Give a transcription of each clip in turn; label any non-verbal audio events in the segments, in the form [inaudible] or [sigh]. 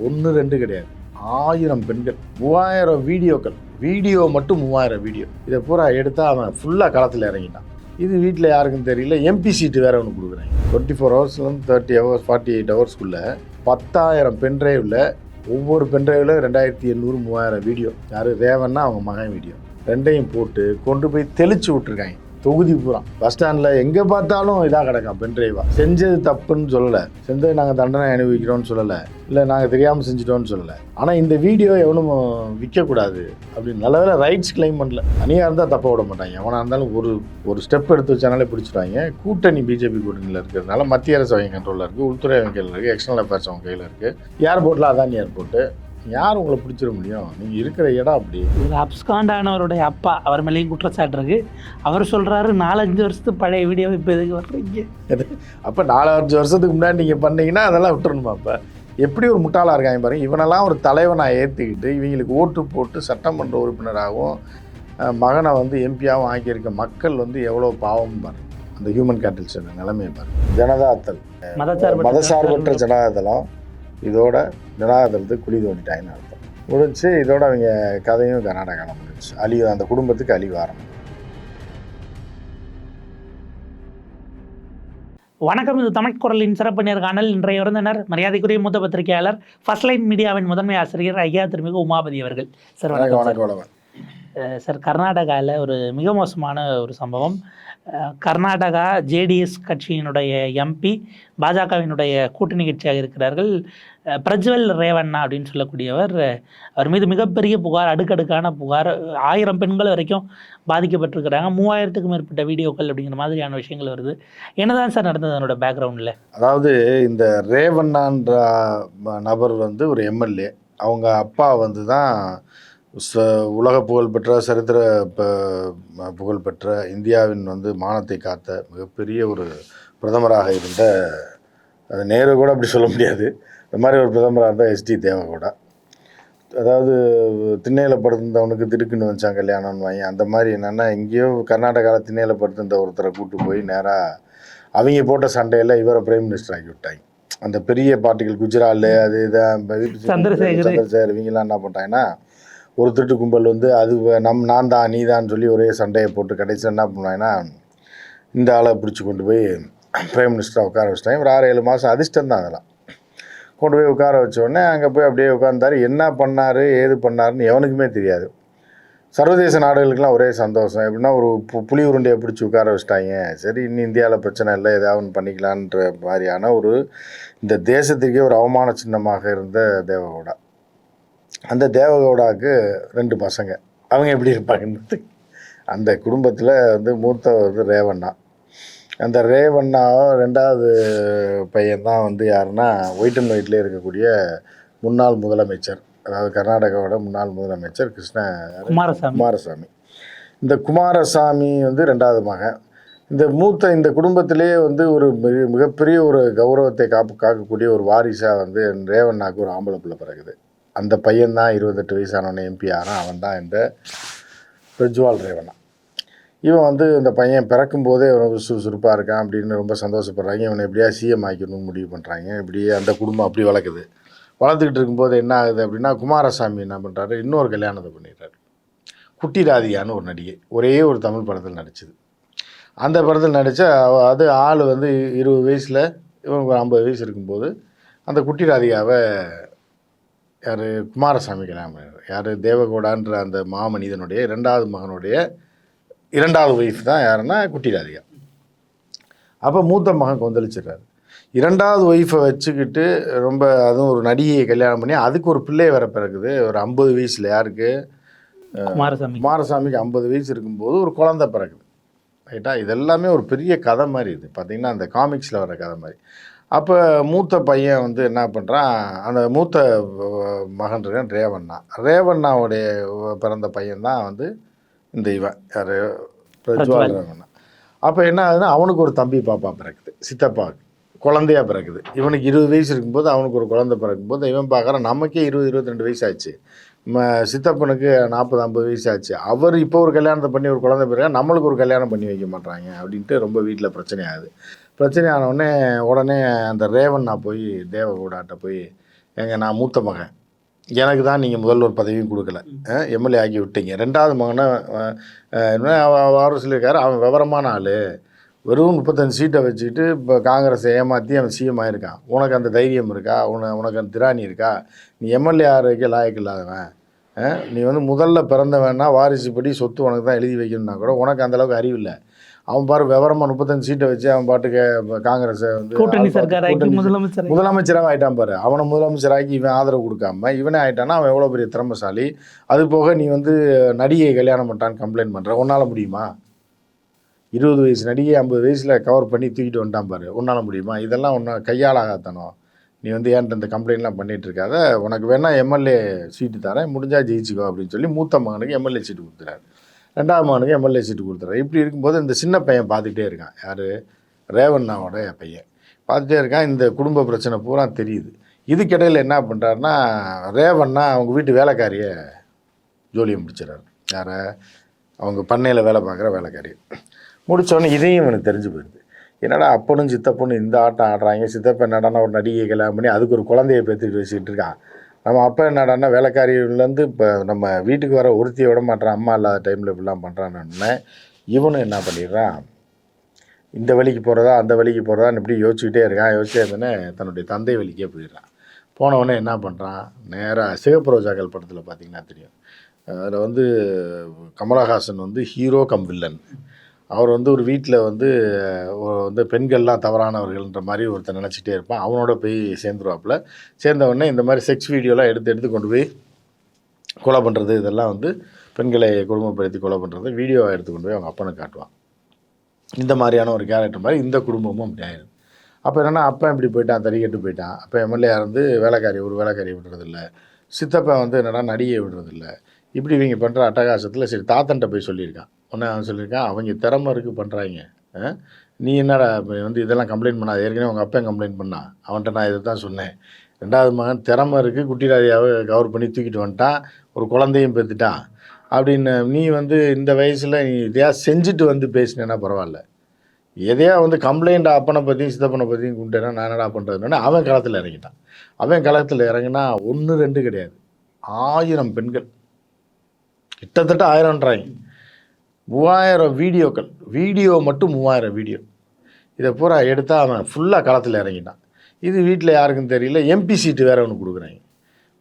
ஒன்று ரெண்டு கிடையாது. ஆயிரம் பெண்கள் மூவாயிரம் வீடியோக்கள். வீடியோ மட்டும் மூவாயிரம் வீடியோ. இதை பூரா எடுத்தா அவன் ஃபுல்லாக களத்தில் இறங்கிட்டான். இது வீட்டில் யாருக்கும் தெரியல. எம்பி சீட்டு வேற ஒன்று கொடுக்குறேன் டுவெண்ட்டி ஃபோர் ஹவர்ஸ்லேருந்து தேர்ட்டி ஹவர்ஸ் ஃபார்ட்டி எயிட் ஹவர்ஸ்க்குள்ளே பத்தாயிரம் பென்ட்ரைவில் ஒவ்வொரு பென்ட்ரைவில் ரெண்டாயிரத்தி எண்ணூறு மூவாயிரம் வீடியோ. யார்? ரேவன்னா அவங்க மகன் வீடியோ. ரெண்டையும் போட்டு கொண்டு போய் தெளிச்சு விட்ருக்காங்க தொகுதி பூரா. பஸ் ஸ்டாண்டில் எங்கே பார்த்தாலும் இதாக கிடக்கும் பென்ட்ரைவா செஞ்சது தப்புன்னு சொல்லலை. செஞ்சது நாங்கள் தண்டனை அனுபவிக்கிறோம்னு சொல்லலை. இல்லை நாங்கள் தெரியாமல் செஞ்சிட்டோம்னு சொல்லலை. ஆனால் இந்த வீடியோ எவனும் விற்கக்கூடாது அப்படின்னு நல்ல வேலை ரைட்ஸ் கிளைம் பண்ணல. தனியாக இருந்தால் தப்ப விட மாட்டாங்க. எவனாக இருந்தாலும் ஒரு ஒரு ஸ்டெப் எடுத்து வச்சானாலே பிடிச்சிடுவாங்க கூட்டணி பிஜேபி கூட்டணியில் இருக்கிறதுனால மத்திய அரசு அவங்க கண்ட்ரோலில் இருக்குது உள்துறை அவங்க கையில் இருக்குது எக்ஸ்டர்னல் அஃபேர்ஸ் அவங்க கையில் இருக்குது ஏர்போர்ட்டில் அதான் ஏர்போர்ட்டு யார் உங்களை பிடிச்சிட முடியும்? நீங்கள் இருக்கிற இடம் அப்படி. இதில் அப்ஸ்காண்டானவருடைய அப்பா. அவர் மேலேயும் குற்றச்சாட்டு இருக்கு. அவர் சொல்றாரு நாலஞ்சு வருஷத்து பழைய வீடியோ இப்போ எதுக்கு வர்றீங்க? அப்போ நாலஞ்சு வருஷத்துக்கு முன்னாடி நீங்கள் பண்ணீங்கன்னா அதெல்லாம் விட்டுறணுமா அப்போ? எப்படி ஒரு முட்டாளாக இருக்காங்க பாருங்க. இவனெல்லாம் ஒரு தலைவனாக ஏற்றிக்கிட்டு இவங்களுக்கு ஓட்டு போட்டு சட்டமன்ற உறுப்பினராகவும் மகனை வந்து எம்பியாகவும் ஆக்கியிருக்க மக்கள் வந்து எவ்வளோ பாவம் பாருங்க. அந்த ஹியூமன் கேபிட்டல்ஸ் நிலைமையை பாருங்க. ஜனதாத்தல். மதசார்பற்ற ஜனதாதளம் இதோட ஜனதாதளத்துக்கு குழி தோண்டிட்டாங்கன்னு அர்த்தம். முடிஞ்சு இதோட அவங்க கதையும் கர்நாடகாவில் முடிஞ்சு. அழிவு அந்த குடும்பத்துக்கு அழிவு ஆரம்பம். வணக்கம் இது தமிழ் குரலின் சிறப்பு நேர்காணல் இன்றைய விருந்தினர் மரியாதைக்குரிய மூத்த பத்திரிகையாளர் ஃபர்ஸ்ட் லைன் மீடியாவின் முதன்மை ஆசிரியர் ஐயா திருமிகு உமாபதி அவர்கள். சார் வணக்கம் சார். கர்நாடகாவில் ஒரு மிக மோசமான ஒரு சம்பவம். கர்நாடகா ஜேடிஎஸ் கட்சியினுடைய எம்பி பாஜகவினுடைய கூட்டணி கட்சியாக இருக்கிறார்கள். பிரஜ்வல் ரேவண்ணா அப்படின்னு சொல்லக்கூடியவர் அவர் மீது மிகப்பெரிய புகார் அடுக்கடுக்கான புகார் ஆயிரம் பெண்கள் வரைக்கும் பாதிக்கப்பட்டிருக்கிறாங்க. மூவாயிரத்துக்கும் மேற்பட்ட வீடியோக்கள் அப்படிங்கிற மாதிரியான விஷயங்கள் வருது. என்னதான் சார் நடந்தது அதனோட பேக்ரவுண்டில் அதாவது இந்த ரேவண்ணான்ற நபர் வந்து ஒரு எம்எல்ஏ. அவங்க அப்பா வந்து தான் ச உலக புகழ்பெற்ற சரித்திர ப- புகழ்பெற்ற இந்தியாவின் வந்து மானத்தை காத்த மிகப்பெரிய ஒரு பிரதமராக இருந்த அது நேரு கூட அப்படி சொல்ல முடியாது. இந்த மாதிரி ஒரு பிரதமராக இருந்தால் எஸ்டி தேவகவுடா அதாவது திண்ணையில் படுத்திருந்தவனுக்கு திடுக்குன்னு வச்சான் கல்யாணம்னு வாங்கி அந்த மாதிரி என்னென்னா எங்கேயோ கர்நாடகாவில் திண்ணையில் படுத்திருந்த ஒருத்தரை கூட்டு போய் நேராக அவங்க போட்ட சண்டையில் இவரை பிரைம் மினிஸ்டர் ஆக்கி விட்டாங்க. அந்த பெரிய பார்ட்டிகள் குஜரால் அது இதான் சந்திரசேகர். சந்திரசேகர் இவங்கெல்லாம் என்ன பண்ணிட்டாங்கன்னா ஒரு திருட்டு கும்பல் வந்து அது நம் நான் தான் நீ தான் சொல்லி ஒரே சண்டையை போட்டு கடைசியில் என்ன பண்ணுவாங்கன்னா இந்த ஆளை பிடிச்சி கொண்டு போய் பிரைம் மினிஸ்டராக உட்கார வச்சிட்டாங்க. ஒரு ஆறு ஏழு மாதம் அதிர்ஷ்டம் தான் அதெல்லாம். கொண்டு போய் உட்கார வச்சோடனே அங்கே போய் அப்படியே உட்காந்தார் என்ன பண்ணார்? ஏது பண்ணாருன்னு எவனுக்குமே தெரியாது. சர்வதேச நாடுகளுக்கெல்லாம் ஒரே சந்தோஷம். எப்படின்னா ஒரு பு- புலி உருண்டையை பிடிச்சி உட்கார வச்சிட்டாங்க. சரி இன்னும் இந்தியாவில் பிரச்சனை இல்லை ஏதாவது ஒன்று பண்ணிக்கலான்ற மாதிரியான ஒரு இந்த தேசத்துக்கே ஒரு அவமான சின்னமாக இருந்த தேவகவுடா அந்த தேவகவுடாவுக்கு ரெண்டு பசங்க. அவங்க எப்படி இருப்பாங்கன்றது. அந்த குடும்பத்தில் வந்து மூத்த வந்து ரேவண்ணா. அந்த ரேவண்ணா ரெண்டாவது பையன் தான் வந்து யாருன்னா ஒயிட் அண்ட் ஒயிட்லேயே இருக்கக்கூடிய முன்னாள் முதலமைச்சர். அதாவது கர்நாடகாவோட முன்னாள் முதலமைச்சர் கிருஷ்ண குமாரசாமி. குமாரசாமி. இந்த குமாரசாமி வந்து ரெண்டாவது மகன். இந்த மூத்த இந்த குடும்பத்திலேயே வந்து ஒரு மிக- மிகப்பெரிய ஒரு கௌரவத்தை காப்பு காக்கக்கூடிய ஒரு வாரிசாக வந்து ரேவண்ணாக்கு ஒரு ஆம்பளை பிள்ளை பிறகுது அந்த பையன்தான் இருபத்தெட்டு வயசானவன எம்பி ஆறான் அவன் தான் இந்த பிரஜ்வால் ரேவண்ணா. இவன் வந்து இந்த பையன் பிறக்கும்போதே இவன் சுறுசுறுப்பாக இருக்கான் அப்படின்னு ரொம்ப சந்தோஷப்படுறாங்க. இவனை எப்படியா சிஎம் ஆக்கணும்னு முடிவு பண்ணுறாங்க இப்படியே அந்த குடும்பம் அப்படி வளர்க்குது வளர்த்துக்கிட்டு இருக்கும்போது என்ன ஆகுது அப்படின்னா குமாரசாமி என்ன பண்ணுறாரு இன்னொரு கல்யாணத்தை பண்ணிடுறாரு. குட்டி ராதிகான்னு ஒரு நடிகை. ஒரே ஒரு தமிழ் படத்தில் நடிச்சது. அந்த படத்தில் நடித்த அது ஆள் வந்து இருபது வயசில் இவனுக்கு ஒரு ஐம்பது வயசு இருக்கும்போது அந்த குட்டி ராதிகாவை யார்? குமாரசாமி கல்யாணம் பண்ணிடுறாரு. யார்? தேவகோடான்ற அந்த மாமனிதனுடைய இரண்டாவது மகனுடைய இரண்டாவது ஒய்ஃப் தான் யாருன்னா குட்டி ராதிகா அப்போ மூத்த மகன் கொந்தளிச்சிடுறாரு. இரண்டாவது ஒய்ஃபை வச்சுக்கிட்டு ரொம்ப அதுவும் ஒரு நடிகையை கல்யாணம் பண்ணி அதுக்கு ஒரு பிள்ளை வர பிறகுது ஒரு ஐம்பது வயசில் யாருக்கு? குமாரசாமி. குமாரசாமிக்கு ஐம்பது வயசு இருக்கும்போது ஒரு குழந்தை பிறகுது ரைட்டா இதெல்லாமே ஒரு பெரிய கதை மாதிரி இது. பார்த்தீங்கன்னா அந்த காமிக்ஸில் வர கதை மாதிரி. அப்போ மூத்த பையன் வந்து என்ன பண்ணுறான் அந்த மூத்த மகன் இருக்கான் ரேவண்ணா. ரேவண்ணாவுடைய பிறந்த பையன் தான் வந்து இந்த இவன் யார்? பிரஜ்வால். பிரஜ்வால். ரேவண்ணா அப்போ என்ன ஆகுதுன்னா அவனுக்கு ஒரு தம்பி பாப்பா பிறக்குது சித்தப்பாவுக்கு குழந்தையா பிறக்குது. இவனுக்கு இருபது வயசு இருக்கும்போது அவனுக்கு ஒரு குழந்தை பிறக்கும்போது இவன் பார்க்குறான் நமக்கே இருபது இருபத்தி ரெண்டு வயசு ஆச்சு ம சித்தப்பனுக்கு நாற்பது ஐம்பது வயசு ஆச்சு அவர் இப்போ ஒரு கல்யாணத்தை பண்ணி ஒரு குழந்தை பிறகு நம்மளுக்கு ஒரு கல்யாணம் பண்ணி வைக்க மாட்டாங்க அப்படின்ட்டு ரொம்ப வீட்டில் பிரச்சனை ஆகுது. பிரச்சனை ஆன உடனே உடனே அந்த ரேவண்ணா போய் தேவகவுடாட்ட போய் எங்க நான் மூத்த மகன். எனக்கு தான் நீங்கள் முதல்வர் பதவியும் கொடுக்கல. எம்எல்ஏ ஆக்கி விட்டீங்க. ரெண்டாவது மகனை அவர் சொல்லியிருக்காரு. அவன் விவரமான ஆள். வெறும் முப்பத்தஞ்சு சீட்டை வச்சுக்கிட்டு இப்போ காங்கிரஸை ஏமாற்றி அவன் சிஎம் ஆயிருக்கான் உனக்கு அந்த தைரியம் இருக்கா? உன உனக்கு அந்த திராணி இருக்கா? நீ எம்எல்ஏ ஆகிறதுக்கே லாயக்கு இல்லாதவன். நீ வந்து முதல்ல பிறந்தவன்னா வாரிசுப்படி சொத்து உனக்கு தான் எழுதி வைக்கணும்னா கூட உனக்கு அந்தளவுக்கு அறிவு இல்லை. அவன் பாரு விவரமா முப்பத்தஞ்சு சீட்டை வச்சு அவன் பாட்டுக்கு காங்கிரஸை வந்து கூட்டணி சர்க்கார் முதலமைச்சர் முதலமைச்சராக ஆயிட்டான் பாரு. அவனை முதலமைச்சராக்கி இவன் ஆதரவு கொடுக்காம இவனே ஆயிட்டானா அவன் எவ்வளோ பெரிய திறமைசாலி? அது போக நீ வந்து நடிகை கல்யாணம் பண்ணிட்டான்னு கம்ப்ளைண்ட் பண்ணுற உன்னால் முடியுமா? இருபது வயசு நடிகை ஐம்பது வயசில் கவர் பண்ணி தூக்கிட்டு வந்துட்டான் பாரு. உன்னால் முடியுமா? இதெல்லாம் ஒன்று கையாளாகத்தனம் நீ வந்து ஏன்ட்ட இந்த கம்ப்ளைண்ட்லாம் பண்ணிட்டு இருக்காத. உனக்கு வேணா எம்எல்ஏ சீட்டு தரேன். முடிஞ்சா ஜெயிச்சுக்கோ அப்படின்னு சொல்லி மூத்த மகனுக்கு எம்எல்ஏ சீட்டு கொடுத்துறாரு ரெண்டாவது மகனுக்கு எம்எல்ஏ சீட்டு கொடுத்துறாரு இப்படி இருக்கும்போது இந்த சின்ன பையன் பார்த்துக்கிட்டே இருக்கான். யார்? ரேவண்ணாவோட பையன். பார்த்துட்டே இருக்கான். இந்த குடும்ப பிரச்சனை பூரா தெரியுது. இதுக்கிடையில் என்ன பண்ணுறாருன்னா ரேவண்ணா அவங்க வீட்டு வேலைக்காரியை ஜோலியம் முடிச்சிடறாரு. யாரை? அவங்க பண்ணையில் வேலை பார்க்குற வேலைக்காரி. முடிச்சோடனே இதையும் இவனுக்கு தெரிஞ்சு போயிடுது. என்னடா அப்பனும் சித்தப்பனும் இந்த ஆட்டம் ஆடுறாங்க. சித்தப்பன் என்னடான்னா ஒரு நடிகை கல்யாணம் பண்ணி அதுக்கு ஒரு குழந்தைய பெற்றுக்கிட்டு வச்சுக்கிட்டு இருக்கான். நம்ம அப்பா என்னடான்னா வேலைக்காரியிலேருந்து இப்போ நம்ம வீட்டுக்கு வர ஒருத்தியை விட மாட்டான் அம்மா இல்லாத டைமில் இப்படிலாம் பண்ணுறான்னு இவனும் என்ன பண்ணிடுறான்? இந்த வழிக்கு போகிறதா அந்த வழிக்கு போகிறதான்னு இப்படி யோசிச்சுக்கிட்டே இருக்கான். யோசிச்சே தன்னுடைய தந்தை வழிக்கே போயிடுறான். போனவொடனே என்ன பண்ணுறான் நேராக சிவப்ரோஜாக்கள் படத்தில் பார்த்தீங்கன்னா தெரியும். அதில் வந்து கமலஹாசன் வந்து ஹீரோ கம் வில்லன் அவர் வந்து ஒரு வீட்டில் வந்து ஒரு வந்து பெண்கள்லாம் தவறானவர்கள்ன்ற மாதிரி ஒருத்தர் நினச்சிட்டே இருப்பான். அவனோட போய் சேர்ந்துருவாப்புல. சேர்ந்தவொடனே இந்த மாதிரி செக்ஸ் வீடியோலாம் எடுத்து எடுத்து கொண்டு போய் கொலை பண்ணுறது இதெல்லாம் வந்து பெண்களை குடும்பப்படுத்தி கொலை பண்ணுறது வீடியோவை எடுத்து கொண்டு போய் அவங்க அப்பனை காட்டுவான். இந்த மாதிரியான ஒரு கேரக்டர் மாதிரி இந்த குடும்பமும் அப்படி ஆயிடுது. அப்போ என்னென்னா அப்பா இப்படி போயிட்டான் தறிக்கட்டு போயிட்டான். அப்போ எம்எல்ஏ இருந்து வேலைக்காரி ஒரு வேலைக்காரியை விடுறதில்ல. சித்தப்பா வந்து என்னடா நடிகை விடுறதில்ல. இப்படி இவங்க பண்ணுற அட்டகாசத்தில் சரி தாத்தன்ட்ட போய் சொல்லியிருக்கான். ஒன்று அவன் சொல்லியிருக்கான் அவங்க திறமை இருக்குது பண்ணுறாங்க நீ என்னடா வந்து இதெல்லாம் கம்ப்ளைண்ட் பண்ணாது ஏற்கனவே உங்கள் அப்பையும் கம்ப்ளைண்ட் பண்ணான் அவன்கிட்ட நான் இதை தான் சொன்னேன். ரெண்டாவது மகன் திறமை இருக்குது குட்டிராஜாவை கவர் பண்ணி தூக்கிட்டு வந்துட்டான் ஒரு குழந்தையும் பெற்றுட்டான் அப்படின்னு நீ வந்து இந்த வயசில் நீ இதையா செஞ்சுட்டு வந்து பேசினேன்னா பரவாயில்ல. எதையா வந்து கம்ப்ளைண்ட் அப்பனை பற்றியும் சித்தப்பனை பற்றியும் குண்டேன்னா நான் என்னடா பண்ணுறதுன்னு அவன் களத்தில் இறங்கிட்டான். அவன் களத்தில் இறங்கினா ஒன்று ரெண்டு கிடையாது. ஆயிரம் பெண்கள். கிட்டத்தட்ட ஆயிரம்ன்றாங்க. மூவாயிரம் வீடியோக்கள். வீடியோ மட்டும் மூவாயிரம் வீடியோ. இதை பூரா எடுத்தால் அவன் ஃபுல்லாக களத்தில் இறங்கிட்டான். இது வீட்டில் யாருக்கும் தெரியல. எம்பி சீட்டு வேற ஒன்று கொடுக்குறாங்க.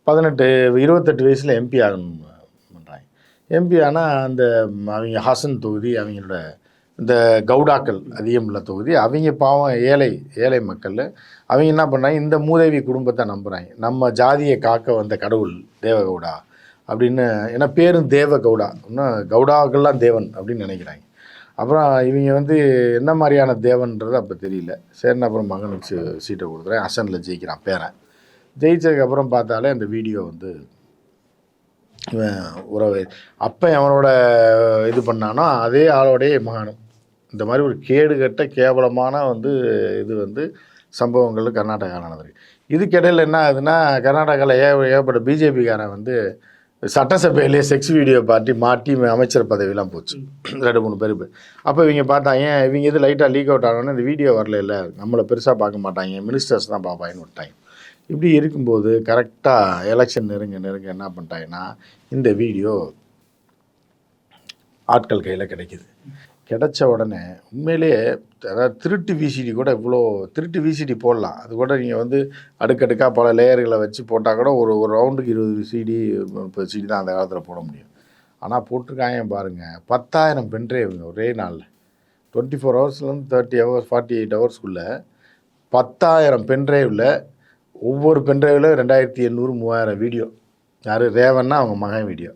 பதினெட்டு இருபத்தெட்டு வயசில் எம்பி ஆகணும் பண்ணுறாங்க எம்பி ஆனால் அந்த அவங்க ஹாசன் தொகுதி அவங்களோட இந்த கவுடாக்கள் அதிகம் உள்ள தொகுதி அவங்க பாவம் ஏழை ஏழை மக்கள் அவங்க என்ன பண்ணுறாங்க இந்த மூதேவி குடும்பத்தை நம்புகிறாங்க நம்ம ஜாதியை காக்க வந்த கடவுள் தேவகவுடா. அப்படின்னு ஏன்னா பேரும் தேவ கவுடா. இன்னும் கவுடாக்கள்லாம் தேவன் அப்படின்னு நினைக்கிறாங்க. அப்புறம் இவங்க வந்து என்ன மாதிரியான தேவன்றது அப்போ தெரியல. சரின்னு அப்புறம் மகனுக்கு சீட்டை கொடுக்குறேன். அசனில் ஜெயிக்கிறான் பேரன். ஜெயிச்சதுக்கப்புறம் பார்த்தாலே அந்த வீடியோ வந்து இவன் உறவு அப்போ அவனோட இது பண்ணானோ அதே ஆளோடைய மகனும். இந்த மாதிரி ஒரு கேடு கட்ட கேவலமான வந்து இது வந்து சம்பவங்கள் கர்நாடகாவில் நடந்திருக்கு. இதுக்கிடையில் என்ன ஆகுதுன்னா கர்நாடகாவில் ஏ ஏகப்பட்ட பிஜேபிக்காரன் வந்து சட்டசபையிலே செக்ஸ் வீடியோ பார்ட்டி மாட்டி அமைச்சர் பதவியெல்லாம் போச்சு. ரெண்டு மூணு பேர் அப்போ இவங்க பார்த்தாங்க ஏன் இவங்க இது லைட்டாக லீக் அவுட் ஆனோன்னு இந்த வீடியோ வரல இல்லை. நம்மளை பெருசாக பார்க்க மாட்டாங்க. மினிஸ்டர்ஸ் தான் பார்ப்பாங்கன்னு விட்டாங்க இப்படி இருக்கும்போது கரெக்டாக எலெக்ஷன் நெருங்க நெருங்க என்ன பண்ணிட்டாங்கன்னா இந்த வீடியோ ஆட்கள் கையில் கிடைக்குது. கிடைச்ச உடனே உண்மையிலேயே அதாவது திருட்டு விசிடி கூட இவ்வளோ திருட்டு விசிடி போடலாம். அது கூட நீங்கள் வந்து அடுக்கடுக்காக பல லேயர்களை வச்சு போட்டால் கூட ஒரு ஒரு ரவுண்டுக்கு இருபது சிடி முப்பது சிடி தான் அந்த காலத்தில் போட முடியும். ஆனால் போட்டிருக்காங்க பாருங்கள் பத்தாயிரம் பென்ட்ரைவுங்க ஒரே நாளில். டுவெண்ட்டி ஃபோர் ஹவர்ஸ்லேருந்து தேர்ட்டி ஹவர்ஸ் ஃபார்ட்டி எயிட் ஹவர்ஸ்க்குள்ளே பத்தாயிரம் பென்ட்ரைவில் ஒவ்வொரு பென்ட்ரைவில் ரெண்டாயிரத்தி எண்ணூறு மூவாயிரம் வீடியோ யார்? ரேவன்னா அவங்க மகன் வீடியோ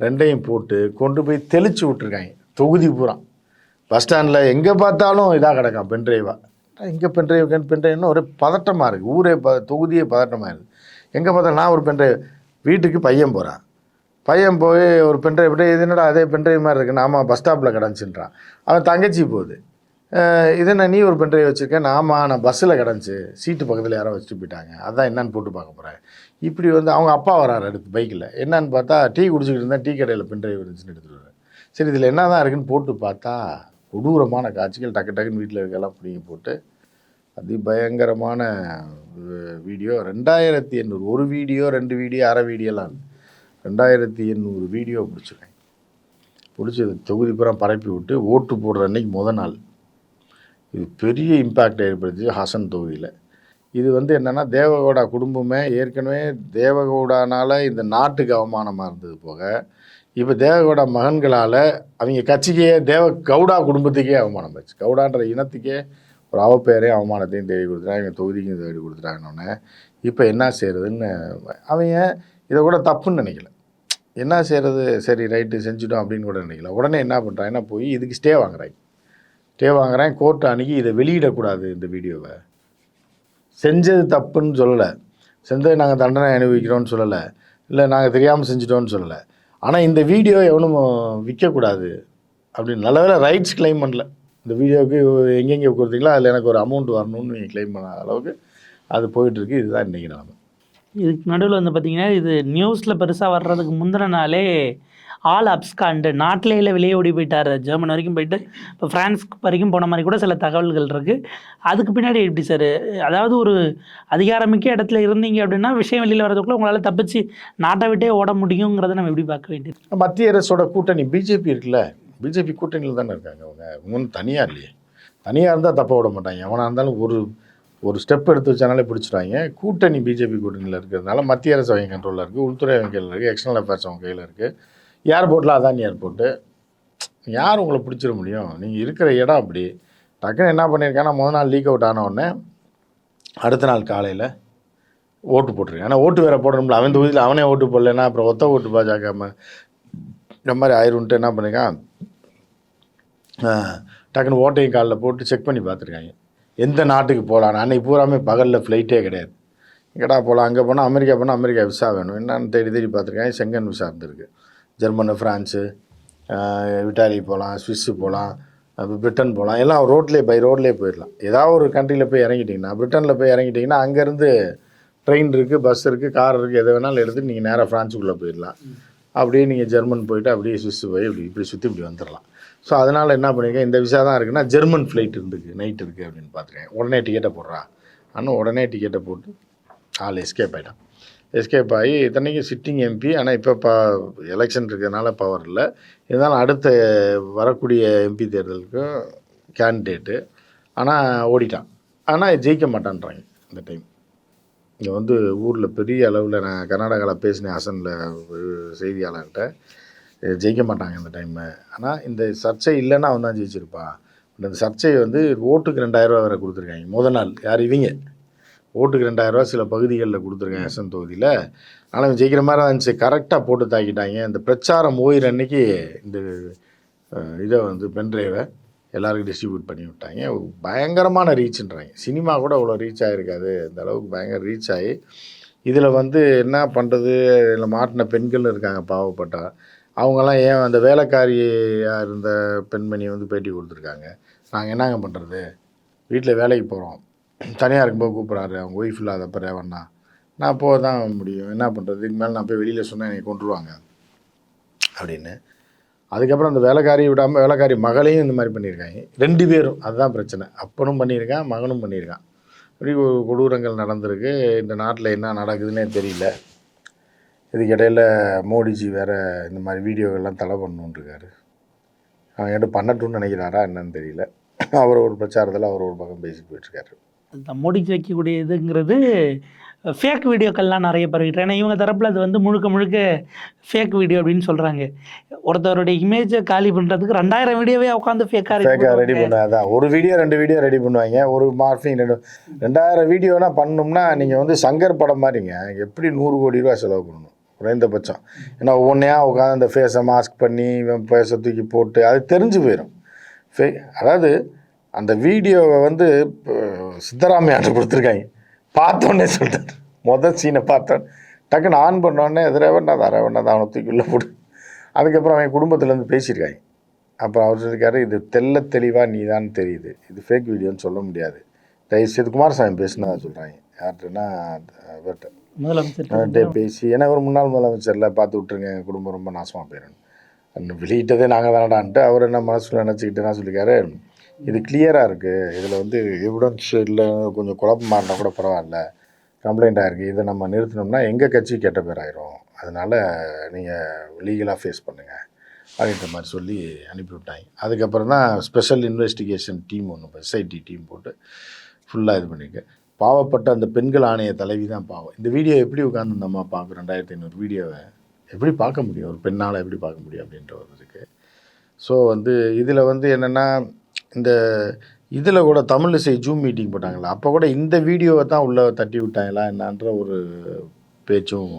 ரெண்டையும் போட்டு கொண்டு போய் தெளித்து விட்ருக்காங்க தொகுதி பூரா. பஸ் ஸ்டாண்டில் எங்கே பார்த்தாலும் இதாக கிடக்கான் பென்ட்ரைவாக எங்கே பென்ட்ரைவ் பென்ட்ரைவ்னு ஒரு பதட்டமாக இருக்குது ஊரே ப தொகுதியே பதட்டமாக இருக்குது எங்கே பார்த்தாலும் நான் ஒரு பென்ட்ரைவ் வீட்டுக்கு பையன் போகிறான் பையன் போய் ஒரு பென்ட்ரைவ் விட்டு இது என்னடா அதே பென்ட்ரைவ் மாதிரி இருக்குது நாம பஸ் ஸ்டாப்பில் கிடந்துச்சுன்றான். அவன் தங்கச்சி போகுது. இது என்ன நீ ஒரு பென்ட்ரைவ் வச்சுருக்கேன் நாம நான் பஸ்ஸில் கிடந்துச்சு. சீட்டு பக்கத்தில் யாரோ வச்சுட்டு போயிட்டாங்க. அதான் என்னன்னு போட்டு பார்க்க போகிறேன் இப்படி வந்து அவங்க அப்பா வராரு அடுத்து பைக்கில் என்னன்னு பார்த்தா டீ குடிச்சிக்கிட்டு இருந்தால் டீ கடையில் பென்ட்ரைவ் இருந்துச்சுன்னு எடுத்துட்டு வர்றாரு சரி இதில் என்ன தான் இருக்குன்னு போட்டு பார்த்தா கொடூரமான காட்சிகள் டக்கு டக்குன்னு வீட்டில் இருக்கலாம் பிடிங்கி போட்டு அதிபயங்கரமான வீடியோ. ரெண்டாயிரத்தி எண்ணூறு ஒரு வீடியோ ரெண்டு வீடியோ அரை வீடியோலாம் ரெண்டாயிரத்தி எண்ணூறு வீடியோ பிடிச்சிருக்கேன். பிடிச்சி தொகுதி பூரா பரப்பி விட்டு ஓட்டு போடுற அன்னைக்கு முத நாள். இது பெரிய இம்பேக்ட் ஏற்படுத்தி ஹாசன் தொகுதியில். இது வந்து என்னென்னா தேவகவுடா குடும்பமே ஏற்கனவே தேவகவுடானால் இந்த நாட்டுக்கு அவமானமாக இருந்தது போக இப்போ தேவகவுடா மகன்களால் அவங்க கட்சிக்கே தேவ கவுடா குடும்பத்துக்கே அவமானம் போச்சு கவுடான்ற இனத்துக்கே ஒரு அவப்பெயரையும் அவமானத்தையும் தேடி கொடுத்துட்டாங்க இவங்க தொகுதிக்கும் தேடி கொடுத்துட்டாங்கன்னொன்னே இப்போ என்ன செய்கிறதுன்னு அவங்க இதை கூட தப்புன்னு நினைக்கல. என்ன செய்கிறது சரி ரைட்டு செஞ்சுட்டோம் அப்படின்னு கூட நினைக்கல. உடனே என்ன பண்ணுறாங்கன்னா போய் இதுக்கு ஸ்டே வாங்குறாங்க ஸ்டே வாங்குறேன் கோர்ட்டு அன்னைக்கு இதை வெளியிடக்கூடாது இந்த வீடியோவை. செஞ்சது தப்புன்னு சொல்லலை. செஞ்சது நாங்கள் தண்டனை அனுபவிக்கிறோம்னு சொல்லலை. இல்லை நாங்கள் தெரியாமல் செஞ்சிட்டோம்னு சொல்லலை. ஆனால் இந்த வீடியோ எவனும் விற்கக்கூடாது அப்படின்னு நல்ல ரைட்ஸ் கிளைம் பண்ணல. இந்த வீடியோவுக்கு எங்கெங்கே கொடுத்தீங்களோ அதில் எனக்கு ஒரு அமௌண்ட் வரணும்னு நீங்கள் கிளைம் பண்ண அளவுக்கு அது போயிட்டுருக்கு. இதுதான் இன்றைக்கி நிலமை இதுக்கு நடுவில் வந்து பார்த்தீங்கன்னா இது நியூஸில் பெருசாக வர்றதுக்கு முந்தின நாளே ஆல் அப்ஸ்காண்டு. நாட்டிலேயே வெளியே ஓடி போயிட்டார் ஜெர்மன் வரைக்கும் போயிட்டு இப்போ ஃப்ரான்ஸ் வரைக்கும் போன மாதிரி கூட சில தகவல்கள் இருக்குது அதுக்கு பின்னாடி எப்படி சார் அதாவது ஒரு அதிகாரமிக்க இடத்துல இருந்தீங்க அப்படின்னா விஷயம் வெளியில் வரதுக்குள்ள உங்களால் தப்பிச்சு நாட்டை விட்டே ஓட முடியுங்கிறத நம்ம எப்படி பார்க்க வேண்டியது? மத்திய அரசோட கூட்டணி பிஜேபி இருக்குல்ல? பிஜேபி கூட்டணியில் தானே இருக்காங்க அவங்க. ஒன்றும் தனியாக இல்லையே. தனியாக இருந்தால் தப்ப விட மாட்டாங்க. எவனாக இருந்தாலும் ஒரு ஒரு ஸ்டெப் எடுத்து வச்சானாலே பிடிச்சிடுவாங்க கூட்டணி பிஜேபி கூட்டணியில் இருக்கிறதுனால மத்திய அரசு அவங்க கண்ட்ரோலில் இருக்குது உள்துறை அவங்க கையில் இருக்குது எக்ஸ்டர்னல் அஃபேர்ஸ் அவங்க கையில் இருக்குது ஏர்போர்ட்டில் அதானி ஏர்போர்ட்டு யார் உங்களை பிடிச்சிட முடியும்? நீங்கள் இருக்கிற இடம் அப்படி. டக்குன்னு என்ன பண்ணியிருக்கேன்னா முதல் நாள் லீக் அவுட் ஆன உடனே அடுத்த நாள் காலையில் ஓட்டு போட்டிருக்கேன் ஆனால் ஓட்டு வேறு போடணும்ல. அவன் தொகுதியில் அவனே ஓட்டு போடலன்னா அப்புறம் ஒத்த ஓட்டு பாஜக இந்த மாதிரி ஆயிரும்ன்ட்டு என்ன பண்ணிருக்கான்? டக்குன்னு ஓட்டையும் காலில் போட்டு செக் பண்ணி பார்த்துருக்காங்க. எந்த நாட்டுக்கு போகலான்னு அன்னைக்கு பூராமே பகலில் ஃப்ளைட்டே கிடையாது. எங்கடா போகலாம் அங்கே போனால் அமெரிக்கா போனால் அமெரிக்கா விசா வேணும். என்னன்னு தேடி தேடி பார்த்துருக்காங்க. செங்கன் விசா இருந்திருக்கு. ஜெர்மனு ஃப்ரான்ஸு இட்டாலி போகலாம் ஸ்விஸ்ஸு போகலாம் பிரிட்டன் போகலாம். எல்லாம் ரோட்லேயே பை ரோட்லேயே போயிடலாம். ஏதாவது ஒரு கண்ட்ரியில் போய் இறங்கிட்டிங்கன்னா பிரிட்டனில் போய் இறங்கிட்டிங்கன்னா அங்கேருந்து ட்ரெயின் இருக்குது பஸ் இருக்குது கார் இருக்குது எது வேணாலும் எடுத்து நீங்கள் நேராக ஃப்ரான்ஸுக்குள்ளே போயிடலாம். அப்படியே நீங்கள் ஜெர்மன் போயிட்டு அப்படியே சுவிஸ் போய் இப்படி இப்படி சுற்றி இப்படி வந்துடலாம். ஸோ அதனால் என்ன பண்ணியிருக்கேன் இந்த விசா தான் இருக்குன்னா ஜெர்மன் ஃப்ளைட் இருந்துருக்கு நைட் இருக்குது அப்படின்னு பார்த்துருக்கேன். உடனே டிக்கெட்டை போடுறா. ஆனால் உடனே டிக்கெட்டை போட்டு ஆள் எஸ்கேப் ஆகிட்டான் எஸ்கேப் ஆகி இத்தனைக்கும் சிட்டிங் எம்பி ஆனால் இப்போ ப எலெக்ஷன் இருக்கிறதுனால பவர் இல்லை. இருந்தாலும் அடுத்த வரக்கூடிய எம்பி தேர்தலுக்கும் கேண்டிடேட்டு ஆனால் ஓடிட்டான். ஆனால் ஜெயிக்க மாட்டான்றாங்க இந்த டைம் இங்கே வந்து ஊரில் பெரிய அளவில் நான் கர்நாடகாவில் பேசினேன் ஹசனில் செய்தியாளர்கிட்ட ஜெயிக்க மாட்டாங்க இந்த டைமு ஆனால் இந்த சர்ச்சை இல்லைன்னா அவன் தான் ஜெயிச்சிருப்பா இந்த சர்ச்சை வந்து ஓட்டுக்கு ரெண்டாயிரரூவா வேறு கொடுத்துருக்காங்க. முத நாள். யார்? இவங்க. ஓட்டுக்கு ரெண்டாயிரரூவா சில பகுதிகளில் கொடுத்துருக்காங்க ஹசன் தொகுதியில். ஆனால் இவன் ஜெயிக்கிற மாதிரி இருந்துச்சு. கரெக்டாக போட்டு தாக்கிட்டாங்க. இந்த பிரச்சாரம் ஓயிற அன்னைக்கு இந்த இதை வந்து பென்ட்ரைவை எல்லாருக்கும் டிஸ்ட்ரிபியூட் பண்ணி விட்டாங்க. பயங்கரமான ரீச்ன்றாங்க. சினிமா கூட அவ்வளோ ரீச் ஆகிருக்காது இந்த அளவுக்கு பயங்கர ரீச் ஆகி இதில் வந்து என்ன பண்ணுறது? இதில் மாட்டின பெண்கள் இருக்காங்க பாவப்பட்டா. அவங்கெல்லாம் ஏன் அந்த வேலைக்காரியாக இருந்த பெண்மணியை வந்து பேட்டி கொடுத்துருக்காங்க? நாங்கள் என்னங்க பண்ணுறது? வீட்டில் வேலைக்கு போகிறோம். தனியாக இருக்கும்போது கூப்பிட்றாரு. அவங்க ஒய்ஃப் இல்லாதப்ப ரேவண்ணா. நான் போக தான் முடியும். என்ன பண்ணுறது இதுக்கு மேலே நான் போய் வெளியில் சொன்னேன் என்னை கொண்டுருவாங்க அப்படின்னு. அதுக்கப்புறம் அந்த வேலைக்காரி விடாமல் வேலைக்காரி மகளையும் இந்த மாதிரி பண்ணியிருக்காங்க. ரெண்டு பேரும். அதுதான் பிரச்சனை. அப்பனும் பண்ணியிருக்கான் மகனும் பண்ணியிருக்கான். இப்படி கொடூரங்கள் நடந்திருக்கு. இந்த நாட்டில் என்ன நடக்குதுன்னே தெரியல. இதுக்கிடையில் மோடிஜி வேறு இந்த மாதிரி வீடியோகள்லாம் தடை பண்ணணுன்ருக்காரு அவன் என்கிட்ட பண்ணட்டும்னு நினைக்கிறாரா என்னன்னு தெரியல. [laughs] அவர் ஒரு பிரச்சாரத்தில் அவர் ஒரு பக்கம் பேசிட்டு போயிட்டுருக்காரு. இந்த முடிச்சு வைக்கக்கூடிய இதுங்கிறது ஃபேக் வீடியோக்கள்லாம் நிறைய பரவிட்டு ஏன்னா இவங்க தரப்பில் அது வந்து முழுக்க முழுக்க ஃபேக் வீடியோ அப்படின்னு சொல்கிறாங்க ஒருத்தருடைய இமேஜை காலி பண்ணுறதுக்கு ரெண்டாயிரம் வீடியோவே உட்காந்து ஃபேக்காக ஃபேக்காக ரெடி பண்ண அதான். ஒரு வீடியோ ரெண்டு வீடியோ ரெடி பண்ணுவாங்க. ஒரு மார்ஃபிங் ரெண்டு ரெண்டாயிரம் வீடியோனா பண்ணணும்னா நீங்கள் வந்து சங்கர் படம் மாதிரிங்க. எப்படி நூறு கோடி ரூபா செலவு பண்ணணும்? குறைந்தபட்சம். ஏன்னா ஒவ்வொன்றையா உட்காந்து அந்த ஃபேஸை மாஸ்க் பண்ணி இவன் ஃபேஸை தூக்கி போட்டு அது தெரிஞ்சு போயிடும் ஃபே அதாவது அந்த வீடியோவை வந்து இப்போ சித்தராமையாட்ட கொடுத்துருக்காங்க பார்த்தோன்னே சொல்லிட்டாரு. மொதல் சீனை பார்த்தோன். டக்குன்னு ஆன் பண்ணோடனே அது ரேவண்ணா தான் ரேவண்ணா தான் அவனை தூக்கி உள்ளே போட்டு அதுக்கப்புறம் அவன் குடும்பத்துலேருந்து பேசியிருக்காங்க. அப்புறம் அவர் சொல்லியிருக்காரு இது தெள்ள தெளிவாக நீ தான் தெரியுது. இது ஃபேக் வீடியோன்னு சொல்ல முடியாது. தயவுசெய்து குமாரசாமி பேசினதா சொல்கிறாங்க யார்கிட்டனா அவர்கிட்ட. முதலமைச்சர் அவர்கிட்ட பேசி ஏன்னா ஒரு முன்னாள் முதலமைச்சரில் பார்த்து விட்ருங்க குடும்பம் ரொம்ப நாசமாக போயிடும் வெளியிட்டதே நாங்கள் தானடான்ட்டு அவர் என்ன மனசுல நினச்சிக்கிட்டு என்ன சொல்லியிருக்காரு இது கிளியராக இருக்குது இதில் வந்து எவிடன்ஸ் இல்லை கொஞ்சம் குழப்பமாக இருந்தால் கூட பரவாயில்ல. கம்ப்ளைண்ட் ஆகிருக்கு இதை நம்ம நிறுத்தினோம்னா எங்கள் கட்சி கெட்ட பேர் ஆயிரும். அதனால் நீங்கள் லீகலாக ஃபேஸ் பண்ணுங்கள் அப்படின்ற மாதிரி சொல்லி அனுப்பிவிட்டாங்க அதுக்கப்புறம் தான் ஸ்பெஷல் இன்வெஸ்டிகேஷன் டீம் ஒன்று எஸ்ஐடி டீம் போட்டு ஃபுல்லாக இது பண்ணிக்க பாவப்பட்ட அந்த பெண்கள் ஆணைய தலைவி தான் பாவம். இந்த வீடியோ எப்படி உட்காந்து இந்த பார்க்கும் ரெண்டாயிரத்தி ஐநூறு வீடியோவை எப்படி பார்க்க முடியும்? ஒரு பெண்ணால் எப்படி பார்க்க முடியும் அப்படின்ற ஒரு இதுக்கு. ஸோ வந்து இதில் வந்து என்னென்னா இந்த இதில் கூட தமிழ் இசை ஜூம் மீட்டிங் போட்டாங்களா? அப்போ கூட இந்த வீடியோவை தான் உள்ளே தட்டி விட்டாங்களா என்னன்ற ஒரு பேச்சும்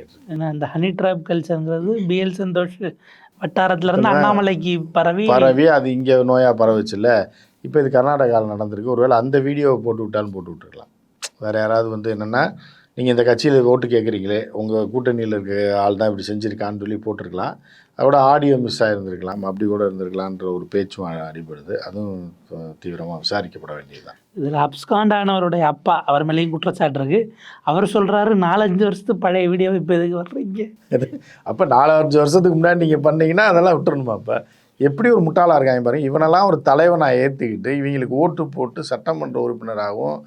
இருக்கு. ஏன்னா இந்த ஹனி ட்ராப் கல்ச்சருங்கிறது பிஎல் சந்தோஷ் வட்டாரத்துல இருந்து அண்ணாமலைக்கு பரவி பரவி அது இங்கே நோயாக பரவுச்சுல்ல. இப்போ இது கர்நாடகாவில் நடந்திருக்கு. ஒருவேளை அந்த வீடியோவை போட்டு விட்டாலும் போட்டு விட்டுருக்கலாம். வேறு யாராவது வந்து என்னென்னா நீங்கள் இந்த கட்சியில் ஓட்டு கேட்குறீங்களே உங்கள் கூட்டணியில் இருக்க ஆள் தான் இப்படி செஞ்சுருக்கான்னு சொல்லி போட்டிருக்கலாம். அதோட ஆடியோ மிஸ் ஆகிருந்திருக்கலாம் அப்படி கூட இருந்திருக்கலான்ற ஒரு பேச்சும் அடிபடுது. அதுவும் தீவிரமாக விசாரிக்கப்பட வேண்டியதுதான். இதில் அப்ஸ்காண்ட் ஆனவருடைய அப்பா அவர் மேலேயும் குற்றச்சாட்டு இருக்கு. அவர் சொல்றாரு நாலஞ்சு வருஷத்து பழைய வீடியோ இப்போ எதுக்கு வர்றீங்க? அப்போ நாலஞ்சு வருஷத்துக்கு முன்னாடி நீங்கள் பண்ணீங்கன்னா அதெல்லாம் விட்டுறணுமா அப்போ? எப்படி ஒரு முட்டாளாக இருக்காங்க பாருங்க. இவனெல்லாம் ஒரு தலைவனாக ஏற்றிக்கிட்டு இவங்களுக்கு ஓட்டு போட்டு சட்டமன்ற உறுப்பினராகவும்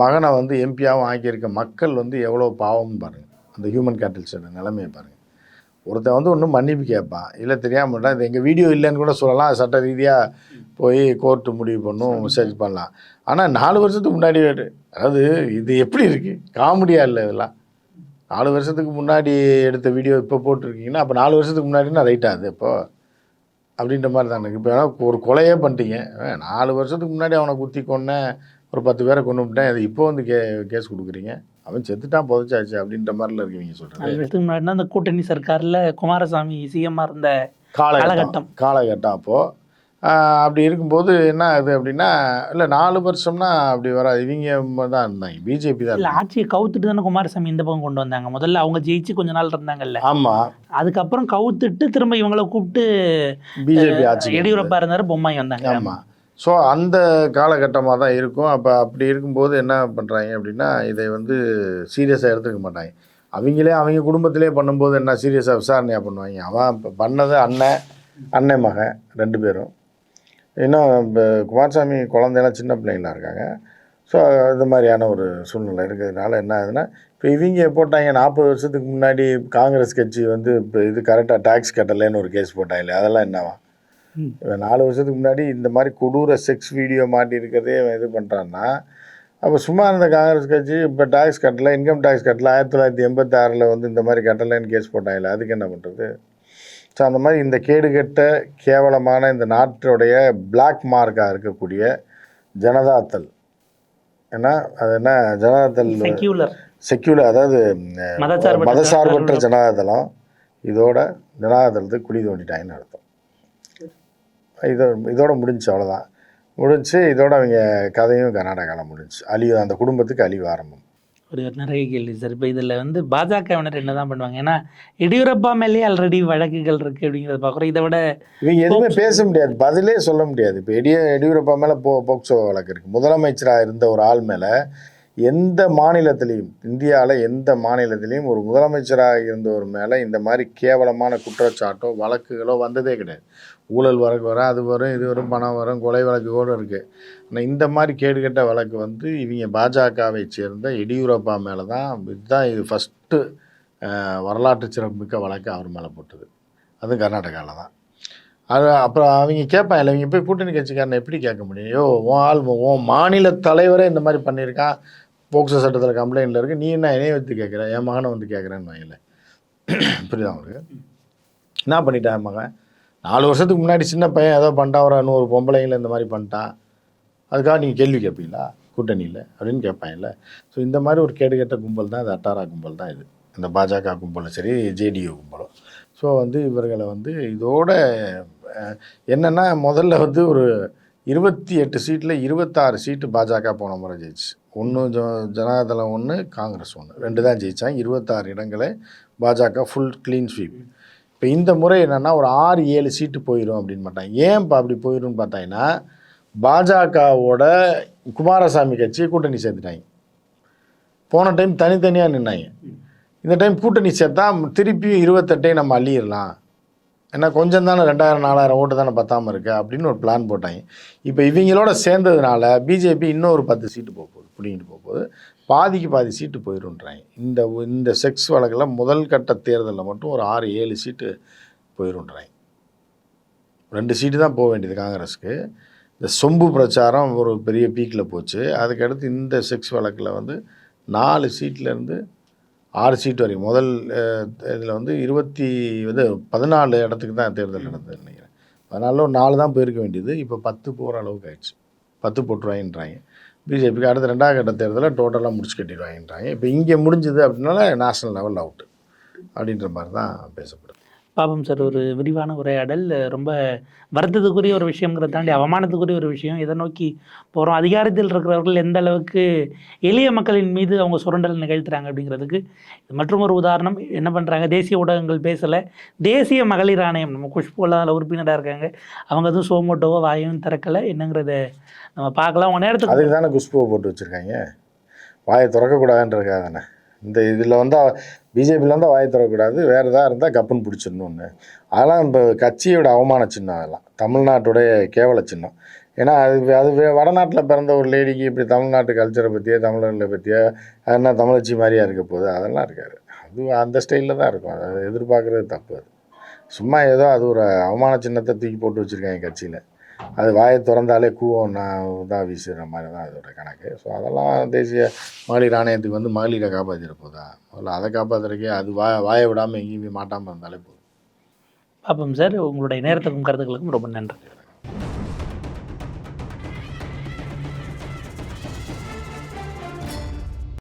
மகனை வந்து எம்பியாகவும் ஆக்கியிருக்க மக்கள் வந்து எவ்வளோ பாவம்னு பாருங்கள் அந்த ஹியூமன் கேட்டல்ஸோட நிலைமையை பாருங்கள் ஒருத்தன் வந்து ஒன்றும் மன்னிப்பு கேட்பான். இல்லை தெரியாமல் இது எங்கள் வீடியோ இல்லைன்னு கூட சொல்லலாம். சட்ட ரீதியாக போய் கோர்ட்டு முடிவு பண்ணும் மெசேஜ் பண்ணலாம். ஆனால் நாலு வருஷத்துக்கு முன்னாடி அதாவது இது எப்படி இருக்குது காமெடியாக இல்லை இதெல்லாம். நாலு வருஷத்துக்கு முன்னாடி எடுத்த வீடியோ இப்போ போட்டிருக்கீங்கன்னா அப்போ நாலு வருஷத்துக்கு முன்னாடினா ரைட்டா அது இப்போ? அப்படின்ற மாதிரி தான். இப்போ ஒரு கொலையே பண்ணிட்டீங்க. நாலு வருஷத்துக்கு முன்னாடி அவனை குத்தி கொன்னேன் ஒரு பத்து பேரை கொண்டு விட்டேன். அது இப்போ வந்து கே கேஸ் கொடுக்குறீங்க? அவன் செத்துட்டான் புதைச்சாச்சு அப்படின்ற மாதிரில இருக்கீங்க வருஷத்துக்கு முன்னாடி அந்த கூட்டணி சர்க்கார்ல குமாரசாமி சிஎம்மா இருந்த காலகட்டம். காலகட்டம். அப்போது அப்படி இருக்கும்போது என்ன ஆகுது அப்படின்னா இல்லை நாலு வருஷம்னா அப்படி வராது. இவங்க தான் இருந்தாங்க பிஜேபி தான் இல்ல ஆட்சியை கவுத்துட்டு தானே குமாரசாமி இந்த பக்கம் கொண்டு வந்தாங்க. முதல்ல அவங்க ஜெயிச்சு கொஞ்ச நாள் இருந்தாங்கல்ல. ஆமாம் அதுக்கப்புறம் கவுத்துட்டு திரும்ப இவங்கள கூப்பிட்டு பிஜேபி ஆட்சி எடியூரப்பா இருந்தாரு பொம்மாய் வந்தாங்க. ஆமாம் ஸோ அந்த காலகட்டமாக தான் இருக்கும். அப்போ அப்படி இருக்கும்போது என்ன பண்ணுறாங்க அப்படின்னா இதை வந்து சீரியஸாக எடுத்துக்க மாட்டாங்க. அவங்களே அவங்க குடும்பத்திலே பண்ணும்போது என்ன சீரியஸாக விசாரணையாக பண்ணுவாங்க? அவன் இப்போ பண்ணது அண்ணன் அண்ணன் மகன் ரெண்டு பேரும். இன்னும் இப்போ குமாரசாமி குழந்தையெல்லாம் சின்ன பிள்ளைங்களா இருக்காங்க. ஸோ இது மாதிரியான ஒரு சூழ்நிலை இருக்கிறதுனால என்ன ஆகுதுன்னா இப்போ இவங்க போட்டாங்க நாற்பது வருஷத்துக்கு முன்னாடி காங்கிரஸ் கட்சி வந்து இப்போ இது கரெக்டாக டேக்ஸ் கட்டலைன்னு ஒரு கேஸ் போட்டாங்களே அதெல்லாம் என்னவா? நாலு வருஷத்துக்கு முன்னாடி இந்த மாதிரி கொடூர செக்ஸ் வீடியோ மாட்டியிருக்கிறதே இவன் இது பண்ணுறான்னா அப்போ சும்மா இருந்த காங்கிரஸ் கட்சி இப்போ டேக்ஸ் கட்டலை இன்கம் டேக்ஸ் கட்டலை ஆயிரத்தி தொள்ளாயிரத்தி எண்பத்தாறில் வந்து இந்த மாதிரி கட்டலைன்னு கேஸ் போட்டாங்களே அதுக்கு என்ன பண்ணுறது ஸோ அந்த மாதிரி இந்த கேடுகெட்ட கேவலமான இந்த நாட்டுடைய பிளாக் மார்க்காக இருக்கக்கூடிய ஜனதாத்தல். ஏன்னா அது என்ன? ஜனதாத்தல் செக்யூலர் அதாவது மதசார்பற்ற. ஜனதாதளம் இதோட ஜனதாதளத்துக்கு குழி தோண்டிட்டாங்கன்னு அர்த்தம். இதோ இதோட முடிஞ்சு அவ்வளோதான் முடிஞ்சு இதோட அவங்க கதையும் கர்நாடகாவில் முடிஞ்சு. அழிவு அந்த குடும்பத்துக்கு அழிவு ஆரம்பம். ஒரு நிறைய கேள்வி சார். இப்போ இதில் வந்து பாஜகவினர் என்ன தான் பண்ணுவாங்க? ஏன்னா எடியூரப்பா மேலேயே ஆல்ரெடி வழக்குகள் இருக்குது அப்படிங்கிறத பார்க்குறோம் இதை விட இவங்க எதுவுமே பேச முடியாது. பதிலே சொல்ல முடியாது. இப்போ எடிய எடியூரப்பா மேலே போ போக்சோ வழக்கு இருக்குது முதலமைச்சராக இருந்த ஒரு ஆள் மேலே எந்த மாநிலத்திலையும் இந்தியாவில் எந்த மாநிலத்திலையும் ஒரு முதலமைச்சராக இருந்தவர் மேலே இந்த மாதிரி கேவலமான குற்றச்சாட்டோ வழக்குகளோ வந்ததே கிடையாது. ஊழல் வழக்கு வரும் அது வரும் இது வரும் பணம் வரும் கொலை வழக்கு கூட இருக்குது ஆனால் இந்த மாதிரி கேடுகெட்ட வழக்கு வந்து இவங்க பாஜகவை சேர்ந்த எடியூரப்பா மேலே தான் இதுதான் இது ஃபஸ்ட்டு வரலாற்று சிறப்புமிக்க வழக்கு அவர் மேலே போட்டது. அதுவும் கர்நாடகாவில் தான். அது அப்புறம் அவங்க கேட்பாங்க இல்லை இவங்க போய் கூட்டணி கட்சிக்காரனை எப்படி கேட்க முடியும்? ஐயோ உன் ஆள் உன் மாநில தலைவரே இந்த மாதிரி பண்ணியிருக்கான். போக்சோ சட்டத்தில் கம்ப்ளைண்ட்டில் இருக்குது நீ என்ன என்னைய வந்து கேட்குற என் மகனை வந்து கேட்குறேன்னு வாங்கல புரியுதா உங்களுக்கு? என்ன பண்ணிட்டான் என் மகன்? நாலு வருஷத்துக்கு முன்னாடி சின்ன பையன் ஏதோ பண்ணிட்டான் ஒரு நூறு பொம்பளைங்கள இந்த மாதிரி பண்ணிட்டான் அதுக்காக நீங்கள் கேள்வி கேட்பீங்களா கூட்டணியில் அப்படின்னு கேட்பாங்கல்ல. ஸோ இந்த மாதிரி ஒரு கேடுகெட்ட கும்பல் தான் இது அட்டாரா கும்பல் தான் இது. இந்த பாஜக கும்பலும் சரி ஜேடியு கும்பலும். ஸோ வந்து இவர்களை வந்து இதோட என்னென்னா முதல்ல வந்து ஒரு இருபத்தி எட்டு சீட்டில் இருபத்தாறு சீட்டு பாஜக போன முறை ஜெயிச்சு. ஒன்று ஜ ஜனதாதளம் ஒன்று காங்கிரஸ் ஒன்று ரெண்டு தான் ஜெயிச்சாங்க. இருபத்தாறு இடங்களை பாஜக ஃபுல் க்ளீன் ஸ்வீப் இப்போ இந்த முறை என்னென்னா ஒரு ஆறு ஏழு சீட்டு போயிடும் அப்படின்னு மாட்டாங்க. ஏன் இப்போ அப்படி போயிடும்னு பார்த்தீங்கன்னா பாஜகவோட குமாரசாமி கட்சி கூட்டணி சேர்த்துட்டாங்க. போன டைம் தனித்தனியாக நின்னாங்க. இந்த டைம் கூட்டணி சேர்த்தா திருப்பியும் இருபத்தெட்டையும் நம்ம அள்ளிடலாம். ஏன்னா கொஞ்சம் தானே ரெண்டாயிரம் நாலாயிரம் ஓட்டு தானே பத்தாமல் இருக்கு அப்படின்னு ஒரு பிளான் போட்டாங்க. இப்போ இவங்களோட சேர்ந்ததுனால பிஜேபி இன்னொரு பத்து சீட்டு போக போகுது பிடிங்கிட்டு போக போகுது. பாதிக்கு பாதி சீட்டு போயிடும்ன்றாங்க இந்த இந்த செக்ஸ் வழக்கில் முதல் கட்ட தேர்தலில் மட்டும் ஒரு ஆறு ஏழு சீட்டு போயிடும்ன்றாங்க ரெண்டு சீட்டு தான் போக வேண்டியது காங்கிரஸுக்கு. இந்த சொம்பு பிரச்சாரம் ஒரு பெரிய பீக்கில் போச்சு. அதுக்கடுத்து இந்த செக்ஸ் வழக்கில் வந்து நாலு சீட்லேருந்து ஆறு சீட் வரைக்கும் முதல் இதில் வந்து இருபத்தி வந்து பதினாலு இடத்துக்கு தான் தேர்தல் நடந்தது நினைக்கிறேன். பதினாலில் ஒரு நாலு தான் போயிருக்க வேண்டியது. இப்போ பத்து போகிற அளவுக்கு ஆயிடுச்சு. பத்து போட்டுருவாங்கன்றாங்க பிஜேபிக்கு அடுத்த ரெண்டாவது கட்ட தேர்தலில் டோட்டலாக முடிச்சு கட்டிடுவாங்கன்றாங்க இப்போ இங்கே முடிஞ்சது அப்படின்னால நேஷனல் லெவல் அவுட்டு அப்படின்ற மாதிரி தான் பேசப்படுது பாபம் சார் ஒரு விரிவான உரையாடல். ரொம்ப வருத்தத்துக்குரிய ஒரு விஷயங்கிறத தாண்டி அவமானத்துக்குரிய ஒரு விஷயம். இதை நோக்கி போகிறோம் அதிகாரத்தில் இருக்கிறவர்கள் எந்த அளவுக்கு எளிய மக்களின் மீது அவங்க சுரண்டல் நிகழ்த்துறாங்க அப்படிங்கிறதுக்கு மற்றும் ஒரு உதாரணம். என்ன பண்ணுறாங்க தேசிய ஊடகங்கள் பேசலை. தேசிய மகளிர் ஆணையம் நம்ம குஷ்புலாம் அதில் உறுப்பினராக இருக்காங்க. அவங்க எதுவும் சோமோட்டோவோ வாயும் திறக்கலை. என்னங்கிறத நம்ம பார்க்கலாம். அவங்க நேரத்துக்கு அதுக்கு தானே குஷ்புவை போட்டு வச்சுருக்காங்க. வாயை திறக்கக்கூடாதுன்றதுக்காக தானே. இந்த இதில் வந்து பிஜேபியில் வந்து வாய் தரக்கூடாது வேறு எதாவது இருந்தால் கப்புன்னு பிடிச்சிடணும்னு. அதெல்லாம் இப்போ கட்சியோட அவமான சின்னம் அதெல்லாம். தமிழ்நாட்டுடைய கேவல சின்னம். ஏன்னா அது அது வடநாட்டில் பிறந்த ஒரு லேடிக்கு இப்படி தமிழ்நாட்டு கல்ச்சரை பற்றியோ தமிழர்களை பற்றியோ அது என்ன தமிழச்சி மாதிரியா இருக்க போகுது? அதெல்லாம் இருக்காது. அது அந்த ஸ்டைலில் தான் இருக்கும். அதை எதிர்பார்க்குறது தப்பு அது. சும்மா ஏதோ அது ஒரு அவமான சின்னத்தை தூக்கி போட்டு வச்சுருக்காங்க கட்சியில். அது வாயை திறந்தாலே கூவம் நான் தான் வீசுகிற மாதிரி தான் அதோட கணக்கு. ஸோ அதெல்லாம் தேசிய மகளிர் ஆணையத்துக்கு வந்து மகளிரை காப்பாற்றிட போதா? முதல்ல அதை காப்பாற்றுறதுக்கே அது வா வாயை விடாமல் எங்கேயுமே மாட்டாமல் இருந்தாலே போதும். பார்ப்போம் சார். உங்களுடைய நேரத்துக்கும் கருத்துக்களுக்கும் ரொம்ப நன்றி.